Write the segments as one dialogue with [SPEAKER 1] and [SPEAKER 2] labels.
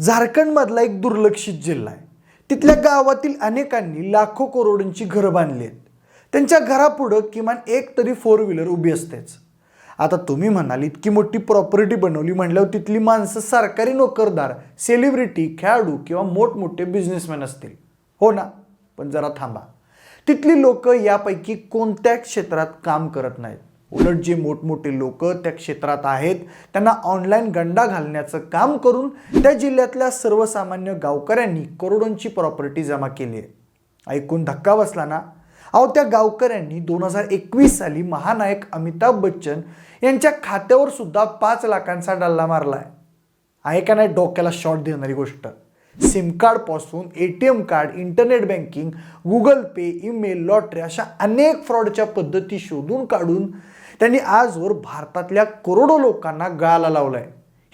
[SPEAKER 1] झारखंडमधला एक दुर्लक्षित जिल्हा आहे. तिथल्या गावातील अनेकांनी लाखो करोडोंची घरं बांधली आहेत. त्यांच्या घरापुढं किमान एक तरी फोर व्हीलर उभी असतेच. आता तुम्ही म्हणाल इतकी मोठी प्रॉपर्टी बनवली म्हणल्यावर तिथली माणसं सरकारी नोकरदार सेलिब्रिटी खेळाडू किंवा मोठमोठे बिझनेसमॅन असतील. हो ना? पण जरा थांबा. तिथली लोक यापैकी कोणत्या क्षेत्रात काम करत नाहीत. उलट जे मोठमोठे लोक त्या क्षेत्रात आहेत त्यांना ऑनलाईन गंडा घालण्याचं काम करून त्या जिल्ह्यातल्या सर्वसामान्य गावकऱ्यांनी करोडोंची प्रॉपर्टी जमा केली आहे. ऐकून धक्का बसला ना? अहो त्या गावकऱ्यांनी दोन हजार एकवीस साली महानायक अमिताभ बच्चन यांच्या खात्यावर सुद्धा पाच लाखांचा डल्ला मारला आहे का नाही डोक्याला शॉट देणारी गोष्ट? SIM कार्डपासून A T M card internet banking Google Pay email lottery अशा अनेक फ्रॉडच्या पद्धती शोधून काढून त्यांनी आजवर भारतातल्या करोडो लोकांना गळाला लावलाय.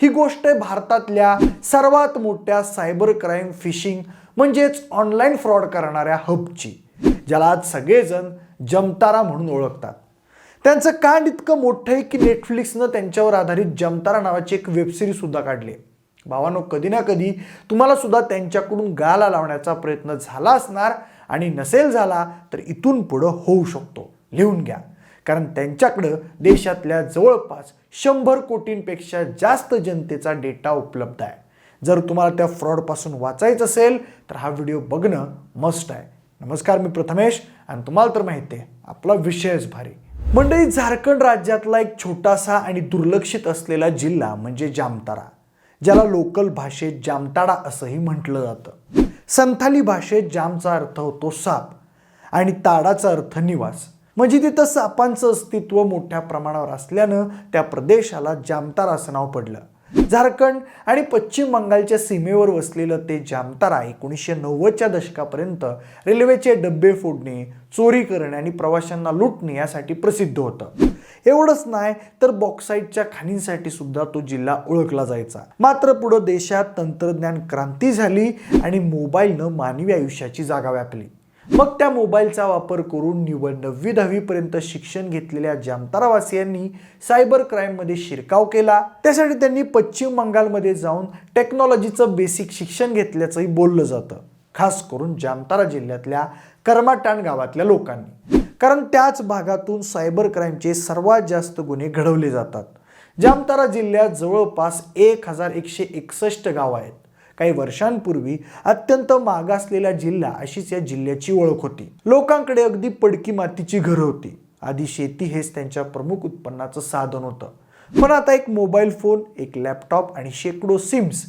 [SPEAKER 1] ही गोष्ट आहे भारतातल्या सर्वात मोठ्या सायबर क्राईम फिशिंग म्हणजेच ऑनलाईन फ्रॉड करणाऱ्या हबची ज्याला आज सगळेजण जमतारा म्हणून ओळखतात. त्यांचं कांड इतकं मोठं आहे की नेटफ्लिक्सनं त्यांच्यावर आधारित जमतारा नावाची एक वेबसिरीज सुद्धा काढली. आहे भावानो कधी ना कधी तुम्हाला सुद्धा त्यांच्याकडून गाला लावण्याचा प्रयत्न झाला असणार आणि नसेल झाला तर इथून पुढं होऊ शकतो. लिहून घ्या. कारण त्यांच्याकडं देशातल्या जवळपास शंभर कोटींपेक्षा जास्त जनतेचा डेटा उपलब्ध आहे. जर तुम्हाला त्या फ्रॉडपासून वाचायचं असेल तर हा व्हिडिओ बघणं मस्ट आहे. नमस्कार मी प्रथमेश आणि तुम्हाला तर माहिती आहे आपला विषयच भारी. मंडळी झारखंड राज्यातला एक छोटासा आणि दुर्लक्षित असलेला जिल्हा म्हणजे जामतारा ज्याला लोकल भाषेत जामताडा असंही म्हटलं जातं. संथाली भाषेत जामचा अर्थ होतो साप आणि ताडाचा अर्थ निवास. म्हणजे तिथं सापांचं अस्तित्व मोठ्या प्रमाणावर असल्यानं त्या प्रदेशाला जामतारा असं नाव पडलं. झारखंड आणि पश्चिम बंगालच्या सीमेवर वसलेलं ते जामतारा एकोणीसशे नव्वदच्या दशकापर्यंत रेल्वेचे डब्बे फोडणे चोरी करणे आणि प्रवाशांना लुटणे यासाठी प्रसिद्ध होतं. एवढंच नाही तर बॉक्साईटच्या खाणींसाठी सुद्धा तो जिल्हा ओळखला जायचा. मात्र पुढं देशात तंत्रज्ञान क्रांती झाली आणि मोबाईलनं मानवी आयुष्याची जागा व्यापली. मग त्या मोबाईलचा वापर करून निवड नववी दहावीपर्यंत शिक्षण घेतलेल्या जामतारावासियांनी सायबर क्राईममध्ये शिरकाव केला. त्यासाठी त्यांनी पश्चिम बंगालमध्ये जाऊन टेक्नॉलॉजीचं बेसिक शिक्षण घेतल्याचंही बोललं जातं. खास करून जामतारा जिल्ह्यातल्या कर्माटाण गावातल्या लोकांनी. कारण त्याच भागातून सायबर क्राईमचे सर्वात जास्त गुन्हे घडवले जातात. जामतारा जिल्ह्यात जवळपास एक हजार एकशे एकसष्ट गाव आहेत. काही वर्षांपूर्वी अत्यंत मागासलेला जिल्हा अशीच या जिल्ह्याची ओळख होती. लोकांकडे अगदी पडकी मातीची घरं होती. आधी शेती हेच त्यांच्या प्रमुख उत्पन्नाचं साधन होतं. पण आता एक मोबाईल फोन एक लॅपटॉप आणि शेकडो सिम्स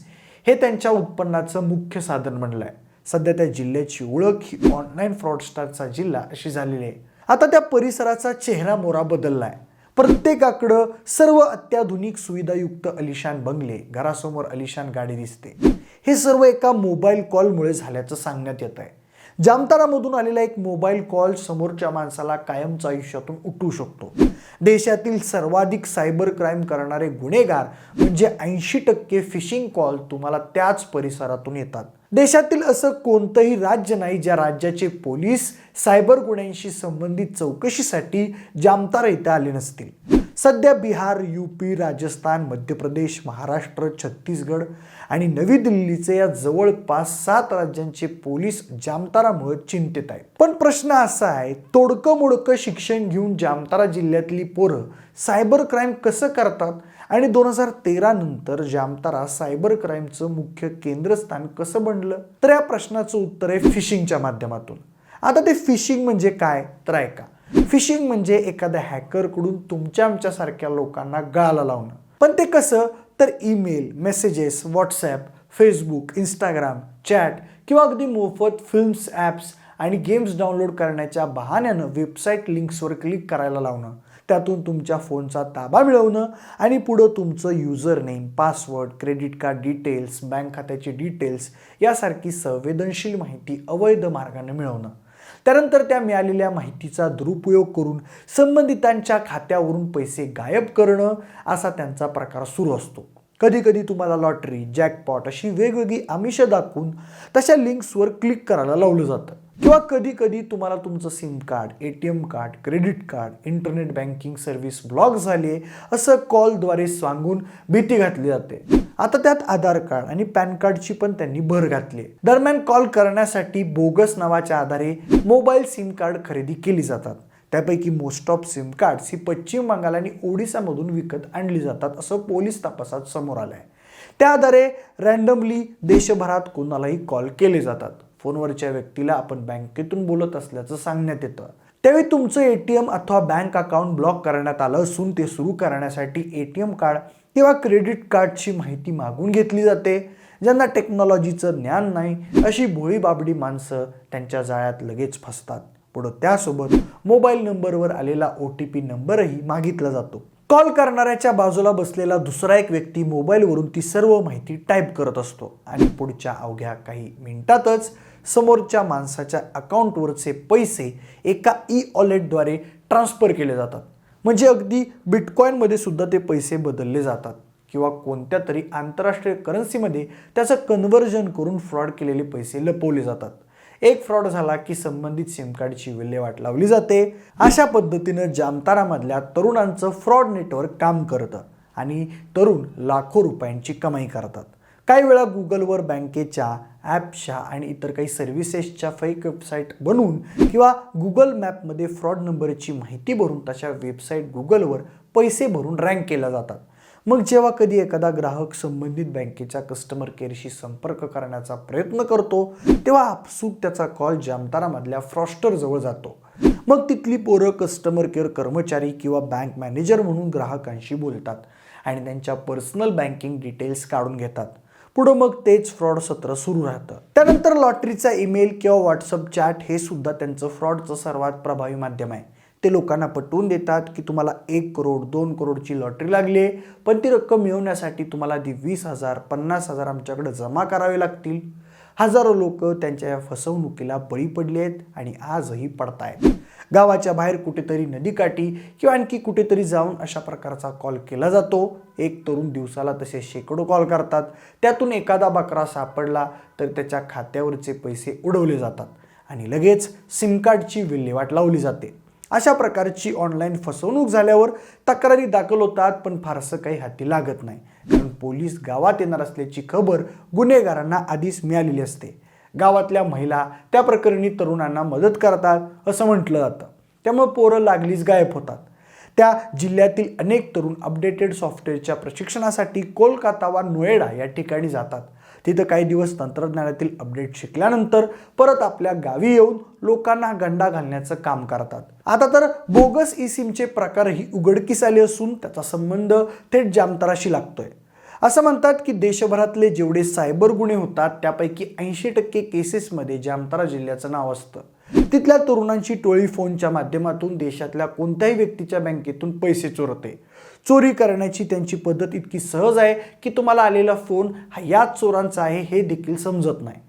[SPEAKER 1] हे त्यांच्या उत्पन्नाचं मुख्य साधन बनलं आहे सध्या त्या जिल्ह्याची ओळख ही ऑनलाईन फ्रॉडस्टारचा जिल्हा अशी झालेली आहे. आता त्या परिसराचा चेहरा मोरा बदलला आहे प्रत्येकाकडं सर्व अत्याधुनिक सुविधायुक्त अलिशान बंगले घरासमोर अलिशान गाडी दिसते. हे सर्व एका मोबाईल कॉलमुळे झाल्याचं सांगण्यात येत आहे. जामतारामधून आलेला एक मोबाईल कॉल समोरच्या माणसाला कायमच्या आयुष्यातून उठू शकतो. देशातील सर्वाधिक सायबर क्राईम करणारे गुन्हेगार म्हणजे ऐंशी टक्के फिशिंग कॉल तुम्हाला त्याच परिसरातून येतात. देशातील असं कोणतंही राज्य नाही ज्या राज्याचे पोलीस सायबर गुन्ह्यांशी संबंधित चौकशीसाठी जामतारा इथे आले नसतील. सध्या बिहार यूपी राजस्थान मध्य प्रदेश महाराष्ट्र छत्तीसगड आणि नवी दिल्लीचे या जवळपास सात राज्यांचे पोलीस जामतारामुळे चिंतित आहेत. पण प्रश्न असा आहे तोडकं मोडकं शिक्षण घेऊन जामतारा जिल्ह्यातली पोरं सायबर क्राईम कसं करतात आणि दोन हजार तेरा नंतर जामतारा सायबर क्राईमचं मुख्य केंद्रस्थान कसं बनलं? तर या प्रश्नाचं उत्तर आहे फिशिंगच्या माध्यमातून. आता ते फिशिंग म्हणजे काय? तर ऐका. फिशिंग म्हणजे एखाद्या हॅकरकडून तुमच्या आमच्यासारख्या लोकांना गळाला लावणं. पण ते कसं? तर email messages WhatsApp Facebook Instagram chat किंवा अगदी मोफत फिल्म्स ॲप्स आणि गेम्स डाउनलोड करण्याच्या बहाण्यानं वेबसाईट लिंक्सवर क्लिक करायला लावणं. त्यातून तुमच्या फोनचा ताबा मिळवणं आणि पुढं तुमचं user name password credit card details bank खात्याचे डिटेल्स यासारखी संवेदनशील माहिती अवैध मार्गाने मिळवणं. त्यानंतर त्या मिळालेल्या माहितीचा दुरुपयोग करून संबंधितांच्या खात्यावरून पैसे गायब करणं असा त्यांचा प्रकार सुरू असतो. कधीकधी तुम्हाला लॉटरी जॅकपॉट अशी वेगवेगळी आमिषं दाखवून तशा लिंक्सवर क्लिक करायला लावलं जातं. किंवा कधी कधी तुम्हाला तुमचं SIM card A T M card credit card internet banking service block झाली आहे असं कॉलद्वारे सांगून भीती घातली जाते. आता त्यात आधार कार्ड आणि पॅन कार्डची पण त्यांनी भर घातली दरम्यान कॉल करण्यासाठी बोगस नावाच्या आधारे मोबाईल सिम कार्ड खरेदी केली जातात. त्यापैकी मोस्ट ऑफ सिम कार्ड्स ही पश्चिम बंगाल आणि ओडिसामधून विकत आणली जातात असं पोलीस तपासात समोर आलं आहे त्या आधारे रँडमली देशभरात कोणालाही कॉल केले जातात. फोनवरच्या व्यक्तीला आपण बँकेतून बोलत असल्याचं सांगण्यात येतं. त्यावेळी तुमचं ए टी एम अथवा बँक अकाउंट ब्लॉक करण्यात आलं असून ते सुरू करण्यासाठी ए टी एम कार्ड किंवा क्रेडिट कार्डची माहिती मागून घेतली जाते ज्यांना टेक्नॉलॉजीचं ज्ञान नाही अशी भोळी बाबडी माणसं त्यांच्या जाळ्यात लगेच फसतात. पुढं त्यासोबत मोबाईल नंबरवर आलेला ओ टी पी नंबरही मागितला जातो. कॉल करणाऱ्याच्या बाजूला बसलेला दुसरा एक व्यक्ती मोबाईलवरून ती सर्व माहिती टाईप करत असतो. आणि पुढच्या अवघ्या काही मिनिटातच समोरच्या माणसाच्या अकाउंटवरचे पैसे एका ई ऑलेटद्वारे ट्रान्सफर केले जातात. म्हणजे अगदी बिटकॉईनमध्ये सुद्धा ते पैसे बदलले जातात. किंवा कोणत्या तरी आंतरराष्ट्रीय करन्सीमध्ये त्याचं कन्व्हर्जन करून फ्रॉड केलेले पैसे लपवले जातात. एक फ्रॉड झाला की संबंधित सिम कार्डची विल्हेवाट लावली जाते. अशा पद्धतीनं जामतारामधल्या तरुणांचं फ्रॉड नेटवर्क काम करतं आणि तरुण लाखो रुपयांची कमाई करतात. काही वेळा गुगलवर बँकेच्या ॲपच्या आणि इतर काही सर्व्हिसेसच्या फेक वेबसाईट बनवून किंवा गुगल मॅपमध्ये फ्रॉड नंबरची माहिती भरून तशा वेबसाईट गुगलवर पैसे भरून रँक केल्या जातात. मग जेव्हा कधी एखादा ग्राहक संबंधित बँकेच्या कस्टमर केअरशी संपर्क करण्याचा प्रयत्न करतो तेव्हा आपसूक त्याचा कॉल जामतारामधल्या फ्रॉस्टरजवळ जातो. मग तिथली पोरं कस्टमर केअर कर्मचारी किंवा बँक मॅनेजर म्हणून ग्राहकांशी बोलतात आणि त्यांच्या पर्सनल बँकिंग डिटेल्स काढून घेतात. पुढं मग तेच फ्रॉड सत्र सुरू राहतं. त्यानंतर लॉटरीचा ईमेल किंवा व्हॉट्सअप चॅट हे सुद्धा त्यांचं फ्रॉडचं सर्वात प्रभावी माध्यम आहे. ते लोकांना पटवून देतात की तुम्हाला एक करोड दोन करोडची लॉटरी लागली आहे. पण ती रक्कम मिळवण्यासाठी तुम्हाला ती वीस हजार पन्नास हजार आमच्याकडे जमा करावे लागतील. हजारो लोक त्यांच्या या फसवणुकीला बळी पडले आहेत आणि आजही पडतायत. गावाच्या बाहेर कुठेतरी नदीकाठी किंवा आणखी कुठेतरी जाऊन अशा प्रकारचा कॉल केला जातो. एक तरुण दिवसाला तसे शेकडो कॉल करतात. त्यातून एखादा बकरा सापडला तर त्याच्या खात्यावरचे पैसे उडवले जातात आणि लगेच सिमकार्डची विल्हेवाट लावली जाते. अशा प्रकारची ऑनलाईन फसवणूक झाल्यावर तक्रारी दाखल होतात पण फारसं काही हाती लागत नाही. कारण पोलीस गावात येणार असल्याची खबर गुन्हेगारांना आधीच मिळालेली असते. गावातल्या महिला त्या प्रकरणी तरुणांना मदत करतात असं म्हटलं जातं. त्यामुळे पोरं लागलीच गायब होतात. त्या जिल्ह्यातील अनेक तरुण अपडेटेड सॉफ्टवेअरच्या प्रशिक्षणासाठी कोलकाता वा नोएडा या ठिकाणी जातात. तिथं काही दिवस तंत्रज्ञानातील अपडेट शिकल्यानंतर परत आपल्या गावी येऊन लोकांना गंडा घालण्याचं काम करतात. आता तर बोगस ई सिमचे प्रकारही उघडकीस आले असून त्याचा संबंध थेट जामताराशी लागतोय. असं म्हणतात की देशभरातले जेवढे सायबर गुन्हे होतात त्यापैकी ऐंशी टक्के केसेसमध्ये जामतारा जिल्ह्याचं नाव असतं. तिथल्या तरुणांची टोळी फोनच्या माध्यमातून देशातल्या कोणत्याही व्यक्तीच्या बँकेतून पैसे चोरते. चोरी करण्याची त्यांची पद्धत इतकी सहज आहे की तुम्हाला आलेला फोन हा याच चोरांचा आहे हे देखील समजत नाही.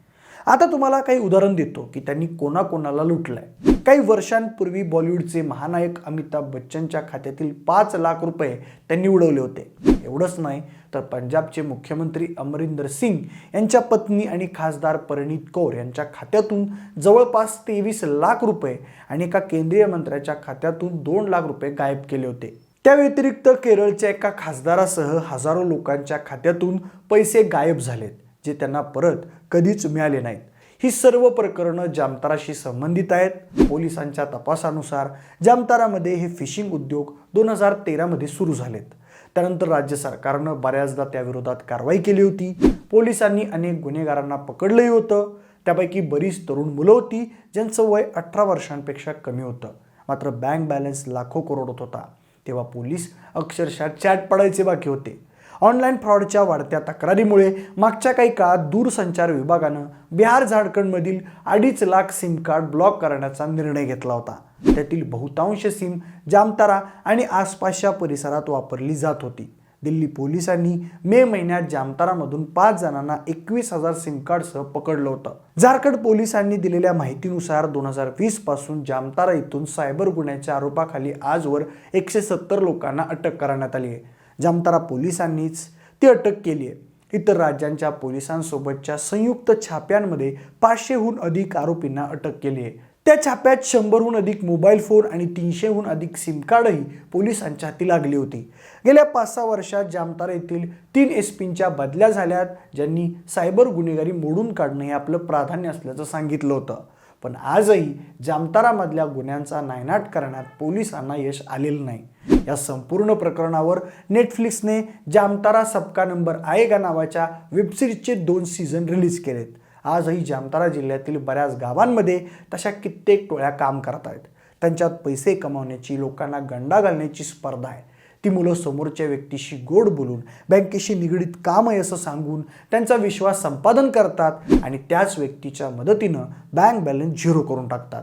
[SPEAKER 1] आता तुम्हाला काही उदाहरण देतो की त्यांनी कोणाकोणाला लुटलंय. काही वर्षांपूर्वी बॉलिवूडचे महानायक अमिताभ बच्चनच्या खात्यातील पाच लाख रुपये त्यांनी उडवले होते. एवढंच नाही तर पंजाबचे मुख्यमंत्री अमरिंदर सिंग यांच्या पत्नी आणि खासदार परिणीत कौर यांच्या खात्यातून जवळपास तेवीस लाख रुपये आणि एका केंद्रीय मंत्र्याच्या खात्यातून दोन लाख रुपये गायब केले होते. त्या व्यतिरिक्त केरळच्या एका खासदारासह हजारो लोकांच्या खात्यातून पैसे गायब झालेत जे त्यांना परत कधीच मिळाले नाहीत. ही सर्व प्रकरणं जामताराशी संबंधित आहेत. पोलिसांच्या तपासानुसार जामतारामध्ये हे फिशिंग उद्योग दोन हजार तेरामध्ये सुरू झालेत. त्यानंतर राज्य सरकारनं बऱ्याचदा त्याविरोधात कारवाई केली होती. पोलिसांनी अनेक गुन्हेगारांना पकडलंही होतं. त्यापैकी बरीच तरुण मुलं होती ज्यांचं वय अठरा वर्षांपेक्षा कमी होतं. मात्र बँक बॅलन्स लाखो करोडत होता. तेव्हा पोलीस अक्षरशः चॅट पडायचे बाकी होते. ऑनलाईन फ्रॉडच्या वाढत्या तक्रारीमुळे मागच्या काही काळात दूरसंचार विभागानं बिहार झारखंडमधील अडीच लाख सिम कार्ड ब्लॉक करण्याचा निर्णय घेतला होता. त्यातील बहुतांश सिम जामतारा आणि आसपासच्या परिसरात वापरली जात होती. दिल्ली पोलिसांनी मे महिन्यात जामतारामधून पाच जणांना एकवीस हजार सिम कार्डसह पकडलं होतं. झारखंड पोलिसांनी दिलेल्या माहितीनुसार दोन हजार वीसपासून जामतारा इथून सायबर गुन्ह्याच्या आरोपाखाली आजवर एकशे सत्तर लोकांना अटक करण्यात आली आहे. जामतारा पोलिसांनीच ती अटक केली आहे. इतर राज्यांच्या पोलिसांसोबतच्या संयुक्त छाप्यांमध्ये पाचशेहून अधिक आरोपींना अटक केली आहे. त्या छाप्यात शंभरहून अधिक मोबाईल फोन आणि तीनशेहून अधिक सिम कार्डही पोलिसांच्या हाती लागली होती. गेल्या पाच सहा वर्षात जामतारा येथील तीन एस पींच्या बदल्या झाल्यात ज्यांनी सायबर गुन्हेगारी मोडून काढणं हे आपलं प्राधान्य असल्याचं सांगितलं होतं. पण आजही जामतारामधल्या गुन्ह्यांचा नायनाट करण्यात पोलिसांना यश आलेलं नाही. या संपूर्ण प्रकरणावर नेटफ्लिक्सने जामतारा सबका नंबर आएगा नावाच्या वेबसिरीजचे दोन सीझन रिलीज केलेत. आजही जामतारा जिल्ह्यातील बऱ्याच गावांमध्ये तशा कित्येक टोळ्या काम करत आहेत. त्यांच्यात पैसे कमावण्याची लोकांना गंडा घालण्याची स्पर्धा आहे. ती मुलं समोरच्या व्यक्तीशी गोड बोलून बँकेशी निगडीत काम आहे असं सांगून त्यांचा विश्वास संपादन करतात आणि त्याच व्यक्तीच्या मदतीनं बँक बॅलन्स झिरो करून टाकतात.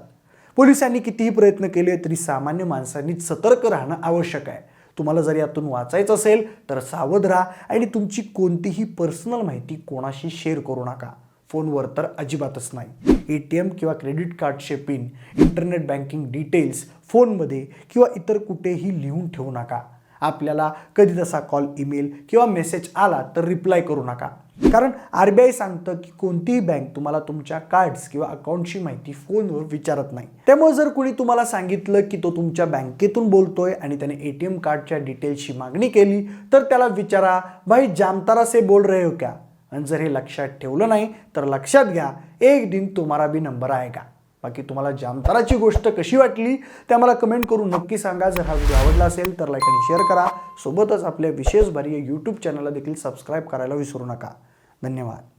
[SPEAKER 1] पोलिसांनी कितीही प्रयत्न केले तरी सामान्य माणसांनी सतर्क राहणं आवश्यक आहे. तुम्हाला जर यातून वाचायचं असेल तर सावध राहा आणि तुमची कोणतीही पर्सनल माहिती कोणाशी शेअर करू नका. फोनवर तर अजिबातच नाही. ए टी एम किंवा क्रेडिट कार्डचे पिन इंटरनेट बँकिंग डिटेल्स फोनमध्ये किंवा इतर कुठेही लिहून ठेवू नका. आपल्याला कधी तसा कॉल ईमेल किंवा मेसेज आला तर रिप्लाय करू नका. कारण आर बी आय सांगतं की कोणतीही बँक तुम्हाला तुमच्या कार्ड्स किंवा अकाउंटची माहिती फोनवर विचारत नाही. त्यामुळे जर कुणी तुम्हाला सांगितलं की तो तुमच्या बँकेतून बोलतोय आणि त्याने ए टी एम कार्डच्या डिटेल्सची मागणी केली तर त्याला विचारा भाई जामतारा से बोल रहे हो क्या? आणि जर हे लक्षात ठेवलं नाही तर लक्षात घ्या एक दिन तुम्हाला बी नंबर आहे का? बाकी तुम्हाला जामताराची गोष्ट कशी वाटली ते आम्हाला कमेंट करून नक्की सांगा. जर हा व्हिडिओ आवडला असेल तर लाईक आणि शेअर करा. सोबतच आपल्या विशेष भारी यूट्यूब चॅनलला देखील सबस्क्राईब करायला विसरू नका. धन्यवाद.